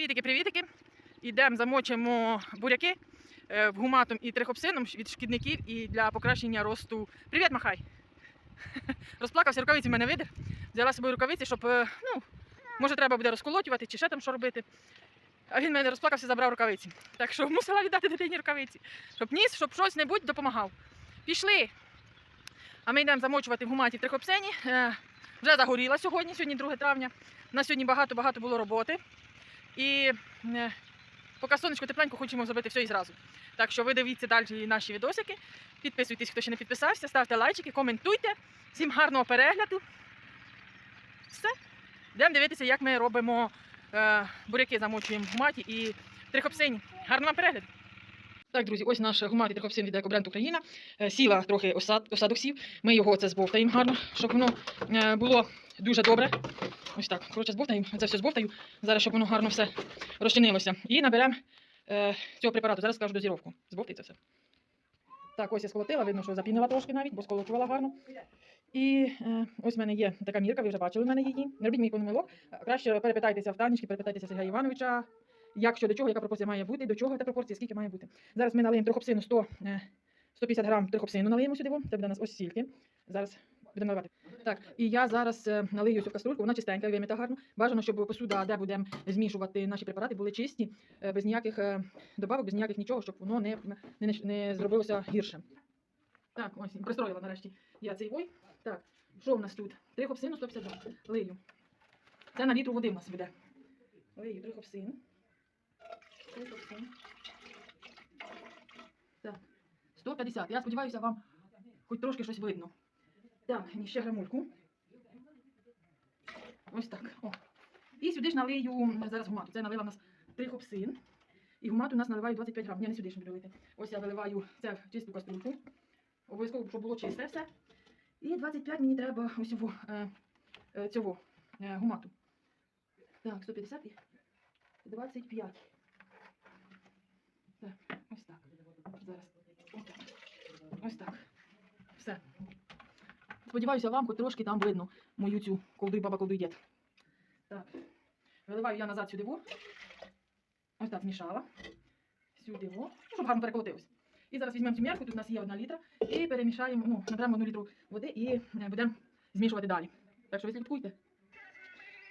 Привітики, привітики. Йдемо, замочимо буряки е, в гуматом і трихопсином від шкідників і для покращення росту. Привіт, махай! Розплакався, рукавиці в мене видер. Взяла з собою рукавиці, щоб, е, ну, може, треба буде розколотювати чи ще там що робити. А він мене розплакався, забрав рукавиці. Так що мусила віддати дитині рукавиці, щоб ніс, щоб щось небудь допомагав. Пішли. А ми йдемо замочувати в гуматі в трихопсині. Е, Вже загоріла сьогодні, сьогодні 2 травня. У нас сьогодні багато-багато було роботи. І е, поки сонечко тепленько хочемо зробити все і зразу. Так що ви дивіться далі наші відосики. Підписуйтесь, хто ще не підписався, ставте лайчики, коментуйте. Всім гарного перегляду. Все. Йдемо дивитися, як ми робимо е, буряки, замочуємо в гуматі і трихопсині. Гарного вам перегляду! Так, друзі, ось наш гумат трихопсин від екобренд Україна. Е, Сіла трохи осад, осадок сів. Ми його це збовтаємо гарно, щоб воно е, було дуже добре. Ось так. Коротше, збовтаємо, це все збовтаю. Зараз, щоб воно гарно все розчинилося. І наберемо е, цього препарату. Зараз скажу дозіровку. Збовтайте все. Так, ось я сколотила, видно, що запінила трошки навіть, бо сколочувала гарно. І е, ось в мене є така мірка, ви вже бачили в мене її. Не робіть мій помилок. Краще перепитайтеся в Танечки, перепитайтеся Сергія Івановича, як що до чого, яка пропорція має бути, до чого та пропорція, скільки має бути. Зараз ми налиємо трихопсину 100, е, 150 грам трихопсину налиємо сюди. Це буде у нас ось стільки. Зараз будемо наливати. Так, і я зараз е, налию цю каструльку, вона чистенька, вимита гарно. Бажано, щоб посуда, де будемо змішувати наші препарати, були чисті, е, без ніяких е, добавок, без ніяких нічого, щоб воно не, не, не зробилося гірше. Так, ось пристроїла нарешті я цей вой. Так, що в нас тут? Трихопсину 152. Лию. Це на літру води в нас буде. Лию трихопсин. Трихопсин. Так, 150. Я сподіваюся, вам хоч трошки щось видно. Так, і ще. Ось так. О. І сюди ж налию зараз гумату. Це налила в нас трихопсин. І гумату у нас наливаю 25 грам. Ні, не сюди ж буду лити. Ось я виливаю це в чисту каструльку. Обов'язково, щоб було чисте все. І 25 мені треба ось цього, е, е, цього е, гумату. Так, 150 і 25. Так, ось так. Зараз. Ось так. Все. Сподіваюся, вам хоч трошки там видно мою цю колдуй баба колдуй дід. Так. Виливаю я назад сюди во. Ось так змішала. Сюди во. Ну, щоб гарно переколотилось. І зараз візьмемо цю м'ярку, тут у нас є одна літра, і перемішаємо, ну, наберемо одну літру води і е, будемо змішувати далі. Так що ви слідкуйте.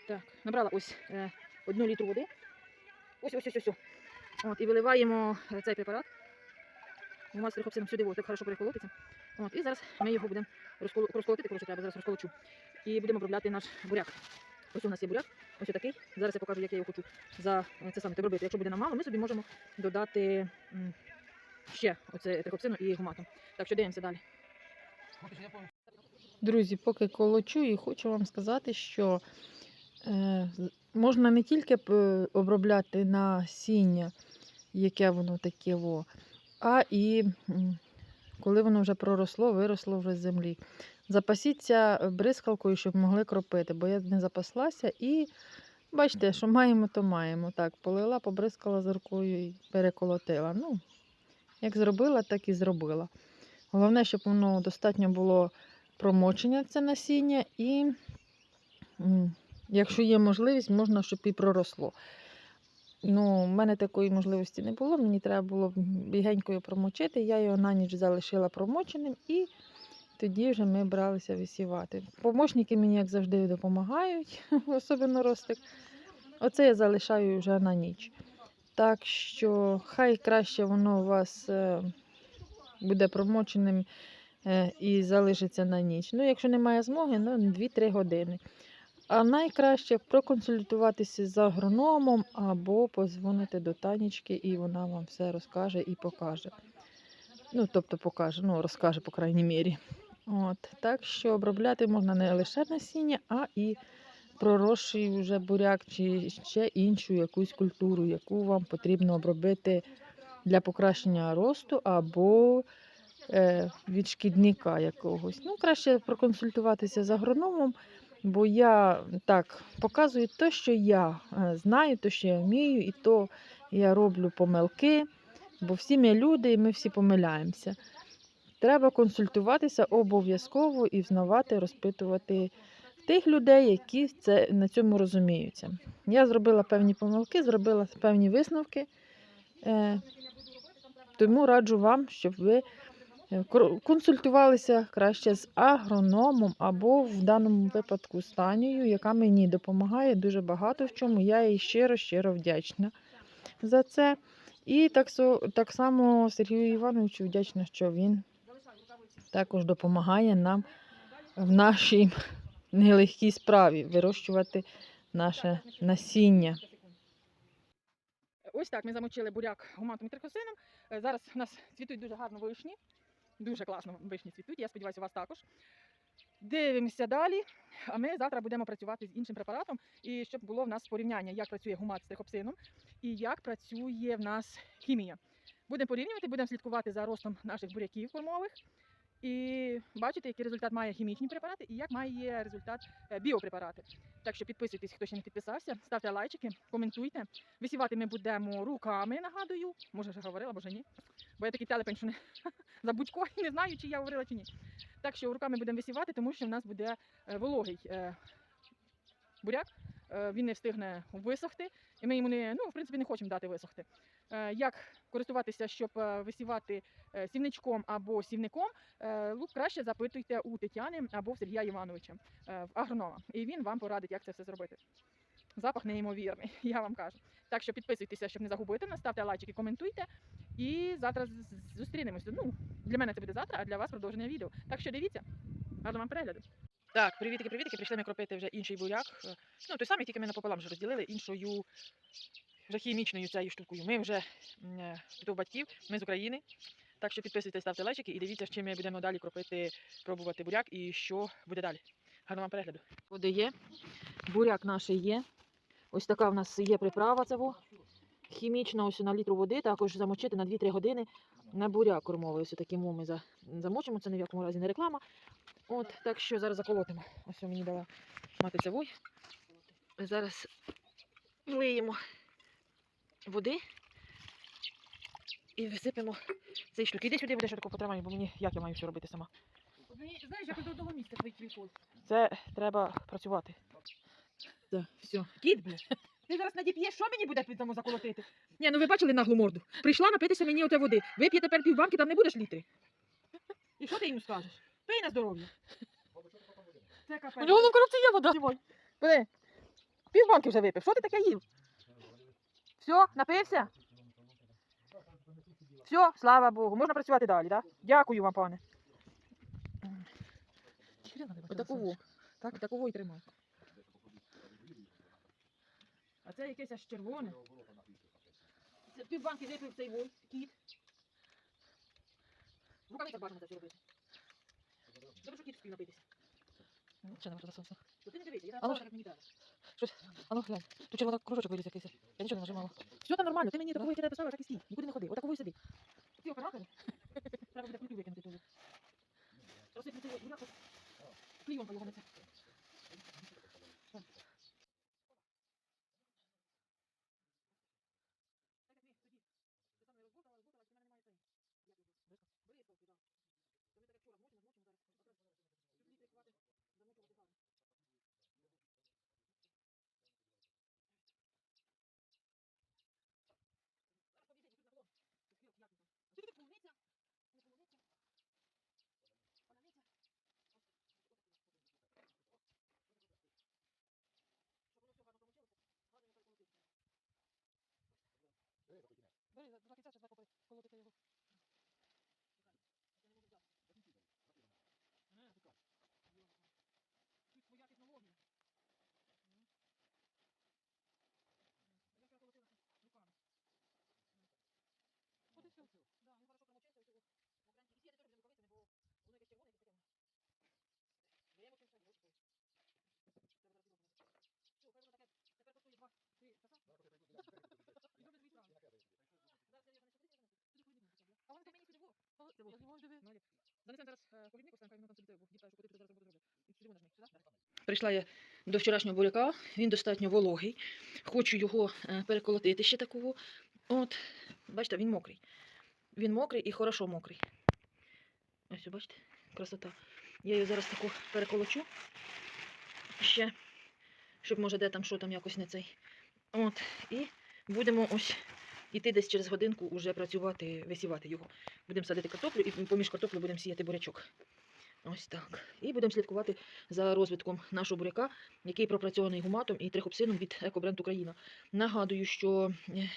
Так, набрала ось е, одну літру води. Ось, ось, ось, ось. От, і виливаємо е, цей препарат. У нас сюди, ось, так хорошо переколотиться. От, і зараз ми його будемо розколотити, коротше, треба зараз розколочу. І будемо обробляти наш буряк. Ось у нас є буряк, ось такий. Зараз я покажу, як я його хочу за е, це саме обробити. Якщо буде нам мало, ми собі можемо додати ще оце трихопсину і гумату. Так що дивимося далі. Друзі, поки колочу, і хочу вам сказати, що е, можна не тільки обробляти насіння, яке воно таке, во, а і коли воно вже проросло, виросло вже з землі. Запасіться бризкалкою, щоб могли кропити, бо я не запаслася і бачите, що маємо, то маємо. Так, полила, побризкала зіркою і переколотила. Ну, як зробила, так і зробила. Головне, щоб воно достатньо було промочення це насіння, і якщо є можливість, можна, щоб і проросло. Ну, у мене такої можливості не було, мені треба було бігенькою промочити. Я його на ніч залишила промоченим і тоді вже ми бралися висівати. Помощники мені, як завжди, допомагають, особливо ростик. Оце я залишаю вже на ніч. Так що хай краще воно у вас е, буде промоченим е, і залишиться на ніч. Ну, якщо немає змоги, ну 2-3 години. А найкраще проконсультуватися з агрономом або позвонити до Танечки, і вона вам все розкаже і покаже. Ну, тобто покаже, ну, розкаже, по крайній мірі. От, так що обробляти можна не лише насіння, а і проросший вже буряк чи ще іншу якусь культуру, яку вам потрібно обробити для покращення росту або е, від шкідника якогось. Ну, краще проконсультуватися з агрономом, бо я так показую те, що я е, знаю, те, що я вмію, і то я роблю помилки, бо всі ми люди і ми всі помиляємося. Треба консультуватися обов'язково і взнавати, розпитувати тих людей, які це, на цьому розуміються. Я зробила певні помилки, зробила певні висновки. Е, тому раджу вам, щоб ви консультувалися краще з агрономом або в даному випадку з Танією, яка мені допомагає дуже багато в чому. Я їй щиро, щиро вдячна за це. І так, так само Сергію Івановичу вдячна, що він також допомагає нам в нашій нелегкій справі вирощувати наше насіння. Ось так ми замочили буряк гуматом і трихосином. Е, Зараз у нас цвітуть дуже гарно вишні. Дуже класно вишні цвітуть. Я сподіваюся, у вас також. Дивимося далі. А ми завтра будемо працювати з іншим препаратом, і щоб було в нас порівняння, як працює гумат з трихопсином і як працює в нас хімія. Будемо порівнювати, будемо слідкувати за ростом наших буряків кормових і бачити, який результат має хімічні препарати і як має результат е, біопрепарати. Так що підписуйтесь, хто ще не підписався, ставте лайчики, коментуйте. Висівати ми будемо руками, нагадую. Може, вже говорила, може ні. Бо я такий телепень, що не за будь-ко не знаю, чи я говорила, чи ні. Так що руками будемо висівати, тому що в нас буде е, вологий е, буряк. Е, Він не встигне висохти, і ми йому не, ну, в принципі, не хочемо дати висохти. Як користуватися, щоб висівати сівничком або сівником, лук краще запитуйте у Тетяни або в Сергія Івановича, в агронома. І він вам порадить, як це все зробити. Запах неймовірний, я вам кажу. Так що підписуйтеся, щоб не загубити нас, ставте лайчики, коментуйте. І завтра зустрінемося. Ну, для мене це буде завтра, а для вас продовження відео. Так що дивіться. Гарного вам перегляду. Так, привітики, привітики. Прийшли ми кропити вже інший буряк. Ну, той самий, тільки ми напополам вже розділили іншою вже хімічною цією штукою. Ми вже е, у батьків, ми з України. Так що підписуйтесь, ставте лайчики і дивіться, з чим ми будемо далі кропити, пробувати буряк і що буде далі. Гарного вам перегляду. Води є, буряк наш є. Ось така в нас є приправа цього. Хімічна ось на літру води, також замочити на 2-3 години на буряк кормовий. Ось такі ми за- замочимо, це ні в якому разі не реклама. От, так що зараз заколотимо. Ось мені дала мати цевой. Зараз влиємо води і висипемо цей штук. Іди сюди, будеш тако потримай, бо мені як я маю все робити сама. Знаєш, як до того місця твій телефон. Це треба працювати. Так, все. Кіт, бля. Ти зараз надіп'єш, що мені буде під тому заколотити? Ні, ну ви бачили наглу морду. Прийшла напитися мені оте води. Вип'є тепер півбанки, там не будеш літри. І що ти йому скажеш? Пий на здоров'я. Це капець. У нього на коробці є вода. Диви. Півбанки вже випив. Що ти таке їв? Все, напився? Все, слава Богу. Можна працювати далі, так? Да? Дякую вам, пане. Отаково. Так, отаково і тримай. А це якесь аж червоне. Це півбанки випив цей вон, кіт. В рукавицях бажано це все робити. Добре, що кіт встиг напитися. Ще не можна засунути. То ти не дивися, я А ну так як мені дали. А ну глянь, тут червона кружочок виліз якийсь. Я нічого не нажимала. Все там нормально, ти мені такого, я писала, так і стій. Нікуди не ходи, отаково і сиди. Ці оператори. Треба буде плиту викинути туди. Розсипати цього буряку. Клієнка його несе. Бери, за два кінця, ще два попри- колотити його. Тут своя технологія. Мгм. Я вчора колотила руками. От і все. Да, він хорошо промочився, ось його на кранці. Висіяти теж без рукавицями, бо воно якесь червоне, якесь таке. Я мочився, ось ось. Треба зараз його помити. Все, хай воно таке, тепер коштує два, три часа. І зроблять дві справи. А вон ти мені сюди во. Це во. Ну, ліп. Занесемо зараз е, повідник, поставимо, хай воно там собі буде. Діпаю, що куди туди зараз роботу зроблять. І сюди можна жми. Сюди? Прийшла я до вчорашнього буряка, він достатньо вологий. Хочу його е, переколотити ще такого. От, бачите, він мокрий. Він мокрий і хорошо мокрий. Ось, бачите, красота. Я його зараз таку переколочу. ще, щоб може де там, що там якось не цей. От, і будемо ось іти десь через годинку уже працювати, висівати його. Будемо садити картоплю і поміж картоплю будемо сіяти бурячок. Ось так. І будемо слідкувати за розвитком нашого буряка, який пропрацьований гуматом і трихопсином від Екобренд Україна. Нагадую, що е,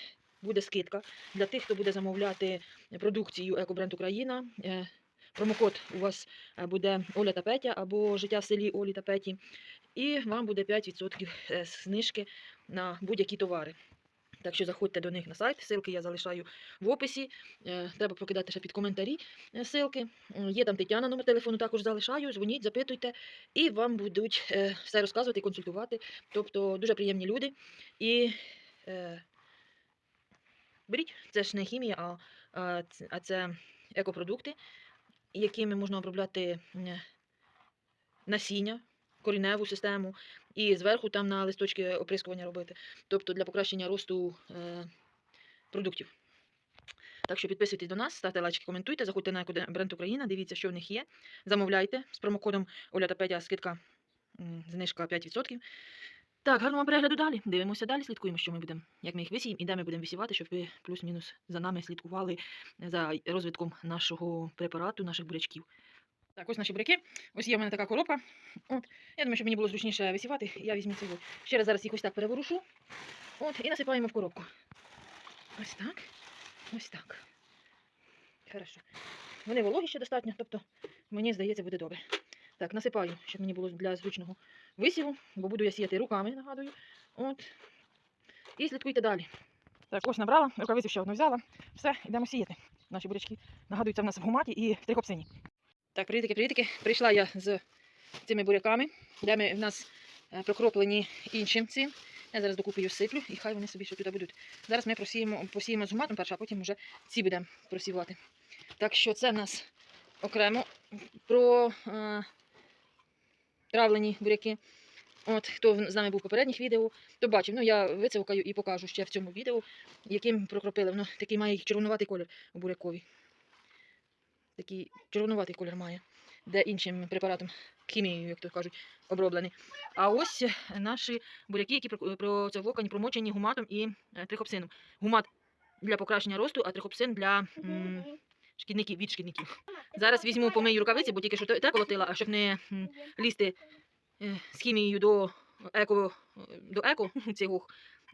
буде скидка для тих, хто буде замовляти продукцію Екобренд Україна. Е, Промокод у вас е, буде Оля та Петя або життя в селі Олі та Петі. І вам буде 5% е, знижки на будь-які товари. Так що заходьте до них на сайт, ссылки я залишаю в описі. Е, Треба прокидати ще під коментарі е, ссылки. Є там Тетяна, номер телефону також залишаю. Дзвоніть, запитуйте, і вам будуть е, все розказувати і консультувати. Тобто дуже приємні люди. І е, беріть, це ж не хімія, а, а, це екопродукти, якими можна обробляти насіння, коріневу систему, і зверху там на листочки оприскування робити. Тобто для покращення росту е, продуктів. Так що підписуйтесь до нас, ставте лайки, коментуйте, заходьте на бренд Україна, дивіться, що в них є. Замовляйте з промокодом Оля та Петя скидка знижка 5%. Так, гарного перегляду далі. Дивимося далі, слідкуємо, що ми будемо, як ми їх висіємо і де ми будемо висівати, щоб ви плюс-мінус за нами слідкували за розвитком нашого препарату, наших бурячків. Так, ось наші буряки. Ось є в мене така коробка. От. Я думаю, щоб мені було зручніше висівати, я візьму цього. Ще раз зараз їх ось так переворушу. От, і насипаємо в коробку. Ось так. Ось так. Хорошо. Вони вологі ще достатньо, тобто мені здається, буде добре. Так, насипаю, щоб мені було для зручного висіву, бо буду я сіяти руками, нагадую. От. І слідкуйте далі. Так, ось набрала, рукавицю ще одну взяла. Все, йдемо сіяти. Наші бурячки нагадуються в нас в гуматі і в трихопсині. Так, привітики, привітики. Прийшла я з цими буряками, де ми в нас е, прокроплені іншим цим. Я зараз докупую сиплю, і хай вони собі що тут будуть. Зараз ми просіємо, посіємо з гуматом перше, а потім вже ці будемо просівати. Так що це в нас окремо про е, травлені буряки. От, хто з нами був в попередніх відео, то бачив. Ну, я вицевкаю і покажу ще в цьому відео, яким прокропили. Воно такий має червонуватий колір у бурякові. Такий червонуватий колір має, де іншим препаратом, хімією, як то кажуть, оброблений. А ось наші буряки, які про- процевокані, промочені гуматом і е, трихопсином. Гумат для покращення росту, а трихопсин для м, шкідників, від шкідників. Зараз візьму помию рукавиці, бо тільки що те колотила, а щоб не лізти е, з хімією до еко, до еко цих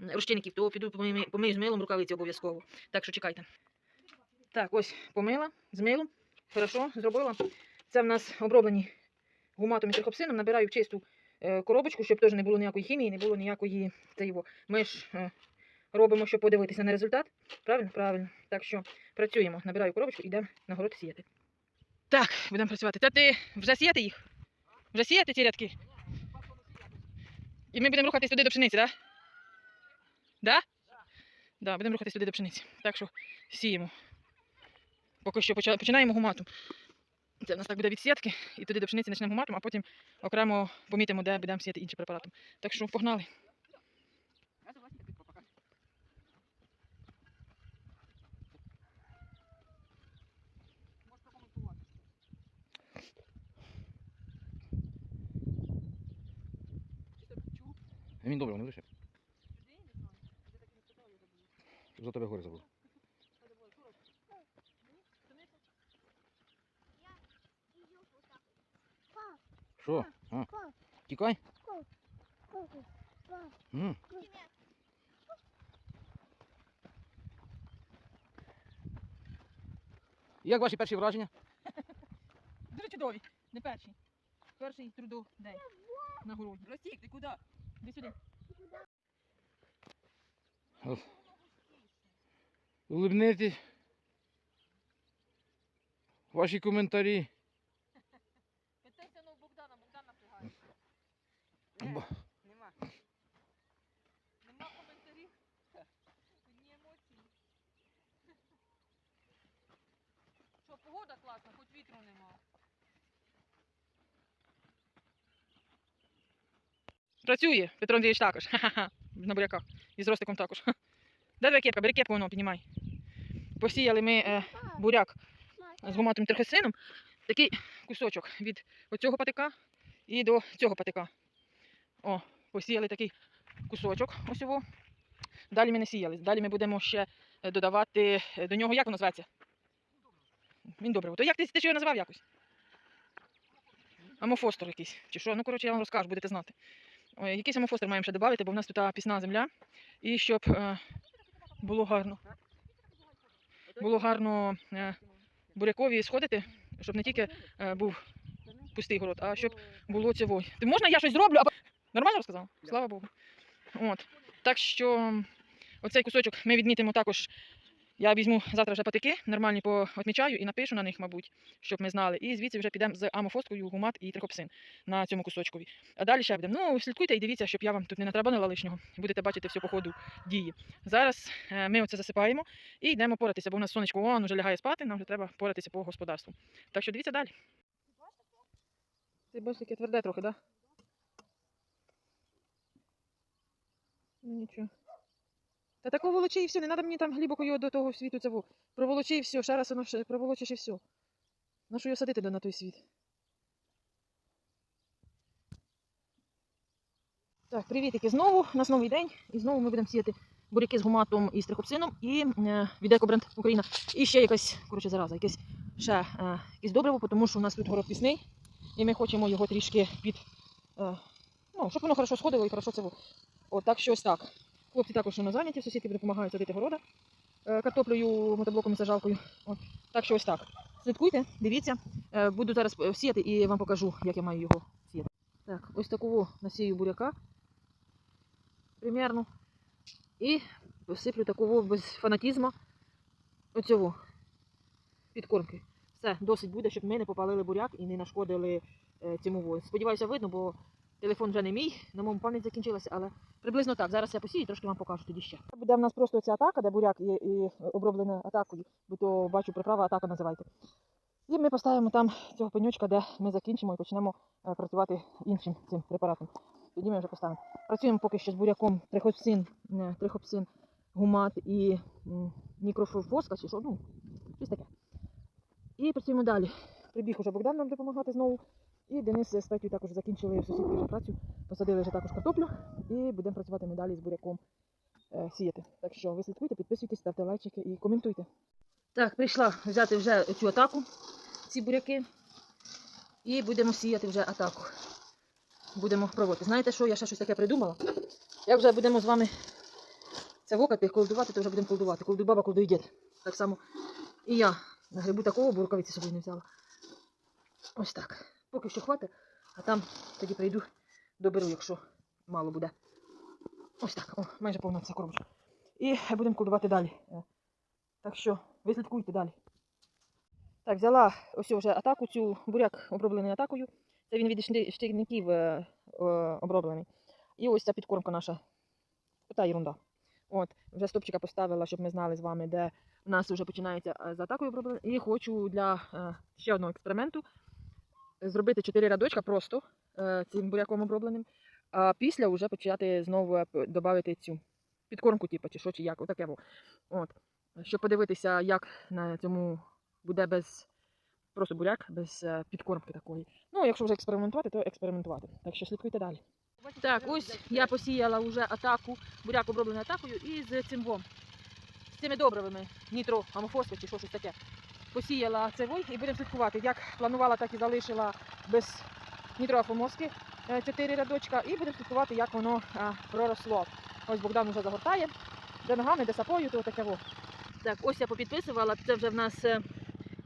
розчинників, то піду помию, помию з милом рукавиці обов'язково. Так що чекайте. Так, ось помила з милом. Хорошо, зробила. Це в нас оброблені гуматом і трихопсином. Набираю чисту е, коробочку, щоб теж не було ніякої хімії, не було ніякої цього. Ми ж е, робимо, щоб подивитися на результат. Правильно? Правильно. Так що працюємо. Набираю коробочку і йдемо на город сіяти. Так, будемо працювати. Та ти вже сіяти їх? Вже сіяти ці рядки? І ми будемо рухатись туди до пшениці, так? Да? Да? Да, будемо рухатись туди до пшениці. Так що сіємо. Поки що починаємо гуматом. Це в нас так буде від сітки, і туди до пшениці почнемо гуматом, а потім окремо помітимо, де будемо сіяти іншим препаратом. Так що погнали. Він добре, не лише. За тебе горе забув. Що? А? Тікай? М. Як ваші перші враження? Дуже чудові. Не перший. Перший трудодень на городі. Ростік, ти куди? Іди сюди. Улибнитесь. Ваші коментарі. Працює, Петро Андрійович також. На буряках. І з Ростиком також. Ха. Де твоя кепка? Бери кепку, воно, піднімай. Посіяли ми е, буряк з гуматим трихосином. Такий кусочок від оцього патика і до цього патика. О, посіяли такий кусочок ось його. Далі ми не сіяли. Далі ми будемо ще е, додавати е, до нього, як воно зветься? Він добре. То як ти, ти що його назвав якось? Амофостер якийсь. Чи що? Ну, коротше, я вам розкажу, будете знати. Ой, якийсь амофостер маємо ще додати, бо в нас тут пісна земля. І щоб е, було гарно. Було гарно е, бурякові сходити, щоб не тільки е, був пустий город, а щоб було цього. Ти можна я щось зроблю? А... Нормально розказала? Слава Богу. От. Так що оцей кусочок ми відмітимо також. Я візьму завтра вже патики, нормальні поотмічаю і напишу на них, мабуть, щоб ми знали. І звідси вже підемо з амофоскою, гумат і трихопсин на цьому кусочкові. А далі ще будемо. Ну, слідкуйте і дивіться, щоб я вам тут не натрабанила лишнього. Будете бачити все по ходу дії. Зараз е, ми оце засипаємо і йдемо поратися, бо у нас сонечко он вже лягає спати, нам вже треба поратися по господарству. Так що дивіться далі. Ти бачиш, яке тверде трохи, так? Да? Ну нічого. Та такого волочи і все, не треба мені там глибоко його до того світу цього. Проволочи і все, ще раз воно проволочиш і все. На що його садити на той світ? Так, привітики знову. У нас новий день. І знову ми будемо сіяти буряки з гуматом і стрихопсином і е, від Екобренд Україна. І ще якась, коротше, зараза, якесь ще е, якесь добриво, тому що у нас тут город пісний, і ми хочемо його трішки під. Е, ну, щоб воно хорошо сходило і хорошо це. було. От так що ось так. Хлопці також воно зайняті, сусідки допомагають садити города е, картоплею, мотоблоком і сажалкою. От. Так що ось так. Слідкуйте, дивіться. Е, Буду зараз е, сіяти і вам покажу, як я маю його сіяти. Так, ось такого насію буряка. Примерно. І посиплю такого без фанатізму оцього підкормки. Все, досить буде, щоб ми не попалили буряк і не нашкодили цьому вою. Сподіваюся, видно, бо телефон вже не мій, на моєму пам'ять закінчилася, але приблизно так. Зараз я посію трошки вам покажу тоді ще. Буде в нас просто ця атака, де буряк є і оброблена атакою, бо то бачу приправа атака називайте. І ми поставимо там цього пенючка, де ми закінчимо і почнемо е, працювати іншим цим препаратом. Тоді ми вже поставимо. Працюємо поки що з буряком трихопсин, трихопсин, гумат і мікрофоска, чи що, ну, щось таке. І працюємо далі. Прибіг уже Богдан нам допомагати знову. І Денис з Петю також закінчили в сусідки працю, посадили вже також картоплю і будемо працювати ми далі з буряком е, сіяти. Так що ви слідкуйте, підписуйтесь, ставте лайчики і коментуйте. Так, прийшла взяти вже цю атаку, ці буряки. І будемо сіяти вже атаку. Будемо проводити. Знаєте що, я ще щось таке придумала. Як вже будемо з вами це вокати, колдувати, то вже будемо колдувати. Колдуй баба, колдуй дід. Так само і я на грибу такого, з собою не взяла. Ось так. Поки що хватить, а там тоді прийду, доберу, якщо мало буде. Ось так. О, майже повна ця коробочка. І будемо колдувати далі. Е, Так що ви слідкуйте далі. Так, взяла ось вже атаку, цю буряк оброблений атакою. Це він від шти- шкідників е, е, оброблений. І ось ця підкормка наша. Ота ерунда. От, вже стопчика поставила, щоб ми знали з вами, де в нас вже починається е, з атакою оброблення. І хочу для е, ще одного експерименту зробити 4 рядочка просто е, цим буряком обробленим. А після вже почати знову додати цю підкормку, типу, чи що, чи як, отаке. От. Щоб подивитися, як на цьому буде без просто буряк, без е, підкормки такої. Ну, якщо вже експериментувати, то експериментувати. Так що слідкуйте далі. Так, ось я посіяла вже атаку, буряк оброблений атакою і з цимбом. З цими добривими, нітро, амофосфи чи що щось таке. Посіяла це і будемо слідкувати. Як планувала, так і залишила без нітроафомоски 4 рядочка і будемо слідкувати, як воно а, проросло. Ось Богдан вже загортає, де ногами, де сапою, то таке во. Так, ось я попідписувала, це вже в нас е,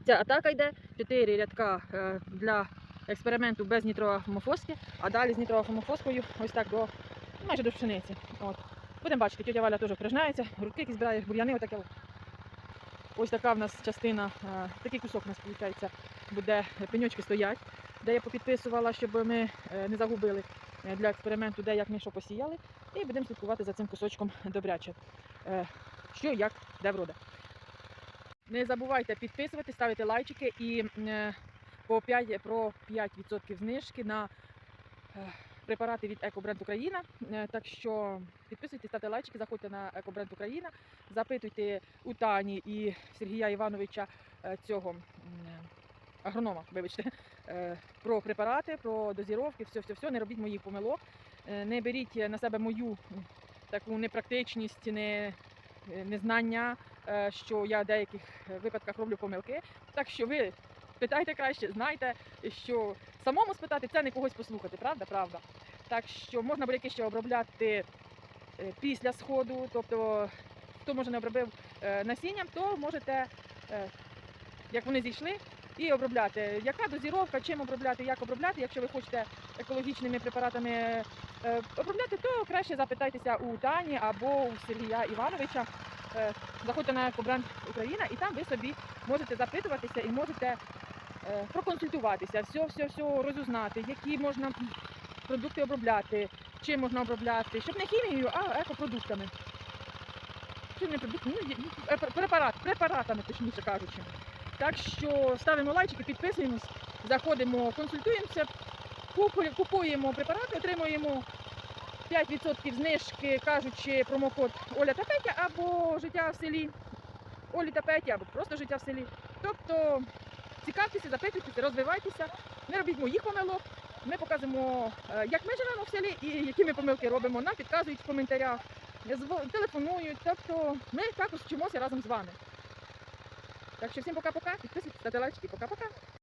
ця атака йде. 4 рядка е, для експерименту без нітроамофоски, а далі з нітроамофоскою ось так до майже до пшениці. От. Будемо бачити, тетя Валя теж впряжнається, грудки збирає, бур'яни отаке. Ось така в нас частина, е, такий кусок у нас виходить, буде пеньочки стоять, де я попідписувала, щоб ми е, не загубили е, для експерименту, де як ми що посіяли. І будемо слідкувати за цим кусочком добряче. Що, як, де вроде. Не забувайте підписувати, ставити лайчики і по 5, про 5% знижки на препарати від Екобренд Україна. Е, Так що підписуйтесь, ставте лайчики, заходьте на Екобренд Україна, запитуйте у Тані і Сергія Івановича е, цього агронома, вибачте, е, про препарати, про дозіровки, все, все, все. Не робіть моїх помилок. не беріть на себе мою таку непрактичність, не, незнання, що я в деяких випадках роблю помилки. Так що ви питайте краще, знайте, що самому спитати це не когось послухати, правда? Правда. Так що можна буряки ще обробляти е, після сходу, тобто хто може не обробив е, насінням, то можете, е, як вони зійшли, і обробляти. Яка дозіровка, чим обробляти, як обробляти, якщо ви хочете екологічними препаратами обробляти, то краще запитайтеся у Тані або у Сергія Івановича. Заходьте на Екобренд Україна і там ви собі можете запитуватися і можете проконсультуватися, все, все, все розузнати, які можна продукти обробляти, чим можна обробляти, щоб не хімією, а екопродуктами. Чим не продуктами, ну, е, препарат, препаратами, точніше кажучи. Так що ставимо лайчики, підписуємось, заходимо, консультуємося, купуємо препарати, отримуємо 5% знижки, кажучи промокод Оля та Петя або життя в селі Олі та Петі, або просто життя в селі. Тобто цікавтеся, запитуйтеся, розвивайтеся, не робіть моїх помилок. Ми показуємо, е, як ми живемо в селі і які ми помилки робимо. Нам підказують в коментарях, телефонують. Тобто ми також вчимося разом з вами. Так що всім пока-пока, підписуйтесь, ставте лайки, пока-пока.